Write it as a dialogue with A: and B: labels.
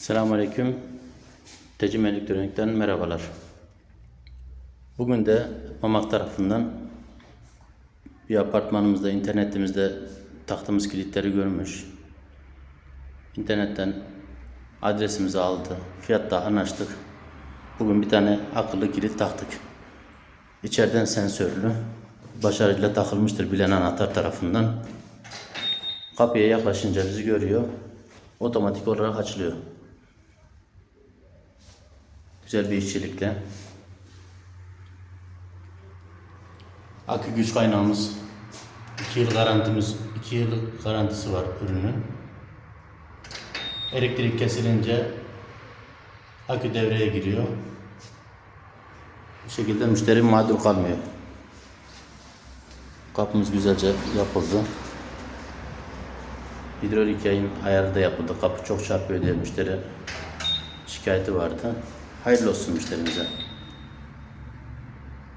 A: Selamünaleyküm. Tecim Elektronik'ten merhabalar. Bugün de Mamak tarafından bir apartmanımızda, internetimizde taktığımız kilitleri görmüş. İnternetten adresimizi aldı. Fiyatta anlaştık. Bugün bir tane akıllı kilit taktık. İçeriden sensörlü. Başarıyla takılmıştır bilen anahtar tarafından. Kapıya yaklaşınca bizi görüyor. Otomatik olarak açılıyor. Güzel bir işçilikle. Akü güç kaynağımız 2 yıl garantimiz 2 yıllık garantisi var ürünün. Elektrik kesilince akü devreye giriyor. Bu şekilde müşteri mağdur kalmıyor. Kapımız güzelce yapıldı. Hidrolik yayın ayarı da yapıldı. Kapı çok çarpıyor diye müşteri şikayeti vardı. Hayırlı olsun müşterimize.